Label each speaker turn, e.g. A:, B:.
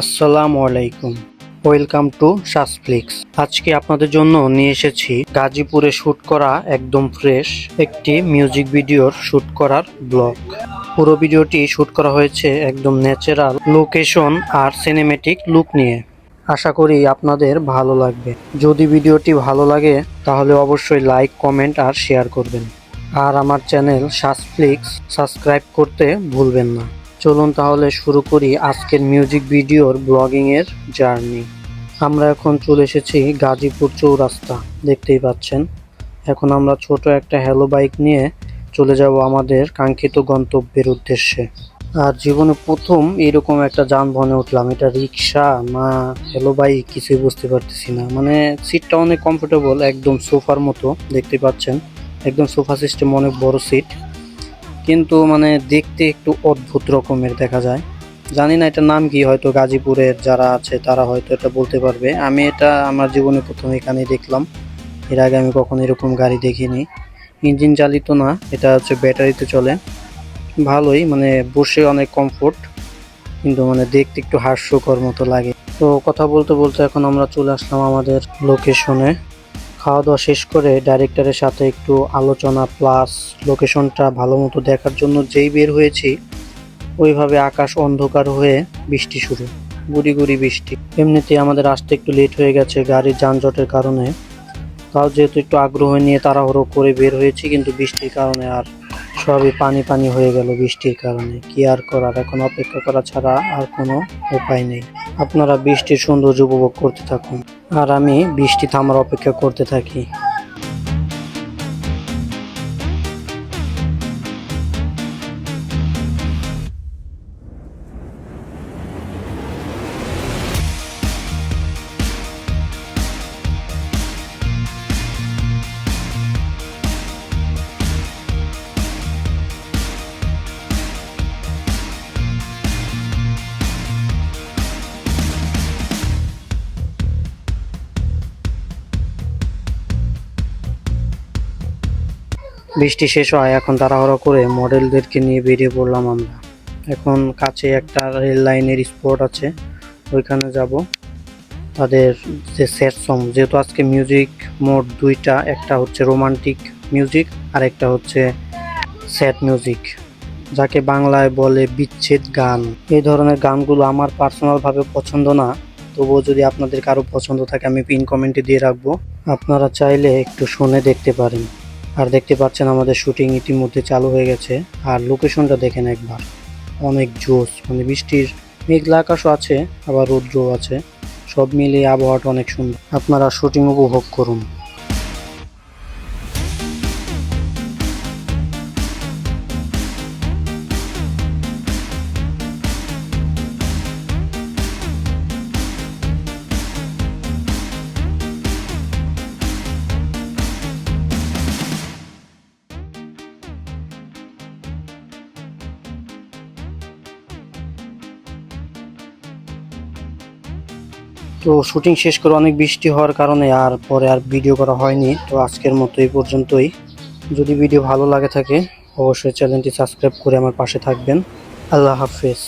A: আসসালামু আলাইকুম। Welcome to সাসফ্লিক্স আজকে আপনাদের জন্য নিয়ে এসেছি গাজীপুরে শ্যুট করা একদম ফ্রেশ একটি মিউজিক ভিডিওর শ্যুট করার ব্লগ পুরো ভিডিওটি শ্যুট করা হয়েছে একদম ন্যাচারাল লোকেশন আর সিনেমেটিক লুক নিয়ে। আশা করি আপনাদের ভালো লাগবে। যদি ভিডিওটি ভালো লাগে, তাহলে অবশ্যই লাইক কমেন্ট আর শেয়ার করবেন। আর আমার চ্যানেল সাসফ্লিক্স সাবস্ক্রাইব করতে ভুলবেন না। চলুন তাহলে শুরু করি আজকের মিউজিক ভিডিওর ব্লগিং এর জার্নি আমরা এখন চলে এসেছি গাজীপুর চৌরাস্তা, দেখতেই পাচ্ছেন। এখন আমরা ছোট একটা হ্যালো বাইক নিয়ে চলে যাব আমাদের কাঙ্ক্ষিত গন্তব্যের উদ্দেশ্যে। আর জীবনে প্রথম এরকম একটা যানবাহনে উঠলাম। এটা রিক্সা না হ্যালো বাইক কিছুই বুঝতে পারতেছি না। মানে সিটটা অনেক কমফোর্টেবল একদম সোফার মতো, দেখতে পাচ্ছেন। একদম সোফা সিস্টেম অনেক বড় সিট কিন্তু মানে দেখতে একটু অদ্ভুত রকমের দেখা যায়। জানি না এটার নাম কি, হয়তো গাজীপুরের যারা আছে তারা হয়তো এটা বলতে পারবে। আমি এটা আমার জীবনে প্রথম এখানেই দেখলাম। এর আগে আমি কখনো এরকম গাড়ি দেখিনি। ইঞ্জিন চালিত না, এটা হচ্ছে ব্যাটারিতে চলে। ভালোই মানে বসে অনেক কমফোর্ট কিন্তু মানে দেখতে একটু হাস্যকর মতো লাগে। তো কথা বলতে বলতে এখন আমরা চলে আসলাম আমাদের লোকেশনে খাওয়া দাওয়া শেষ করে ডাইরেক্টরের সাথে একটু আলোচনা প্লাস লোকেশনটা ভালো মতো দেখার জন্য যেই বের হয়েছি, ওইভাবে আকাশ অন্ধকার হয়ে বৃষ্টি শুরু গুড়ি গুড়ি বৃষ্টি। এমনিতে আমাদের আসতে একটু লেট হয়ে গেছে, গাড়ির যানজটের কারণে। তাও যেহেতু একটু আগ্রহ নিয়ে তাড়াহুড়ো করে বের হয়েছি, কিন্তু বৃষ্টির কারণে আর সবই পানি পানি হয়ে গেল বৃষ্টির কারণে। কি আর করার, এখন অপেক্ষা করা ছাড়া আর কোনো উপায় নেই। আপনারা বৃষ্টির সৌন্দর্য উপভোগ করতে থাকুন। আর আমি বৃষ্টি থামার অপেক্ষা করতে থাকি। বৃষ্টি শেষ হয়, এখন তাড়াহুড়ো করে মডেলদেরকে নিয়ে বেরিয়ে পড়লাম আমরা। এখন কাছে একটা রেল লাইনের স্পট আছে, ওইখানে যাব। তাদের যে সেট সং, যেহেতু আজকে মিউজিক মোড দুইটা, একটা হচ্ছে রোমান্টিক মিউজিক আর একটা হচ্ছে স্যাড মিউজিক, যাকে বাংলায় বলে বিচ্ছেদ গান। এই ধরনের গানগুলো আমার পার্সোনালভাবে পছন্দ না, তবুও যদি আপনাদের কারও পছন্দ থাকে, আমি পিন কমেন্টে দিয়ে রাখব। আপনারা চাইলে একটু শুনে দেখতে পারেন। আর দেখতে পাচ্ছেন আমাদের শুটিং ইতিমধ্যে চালু হয়ে গেছে। আর লোকেশনটা দেখেন একবার। অনেক জোশ মানে বৃষ্টির মেঘলা আকাশও আছে, আবার রৌদ্রও আছে। সব মিলিয়ে আবহাওয়াটা অনেক সুন্দর। আপনারা শুটিং উপভোগ করুন। তো শুটিং শেষ করে অনেক বৃষ্টি হওয়ার কারণে আর পরে আর ভিডিও করা হয়নি, তো আজকের মতো এই পর্যন্তই। যদি ভিডিও ভালো লাগে থাকে, অবশ্যই চ্যানেলটি সাবস্ক্রাইব করে আমার পাশে থাকবেন। আল্লাহ হাফেজ।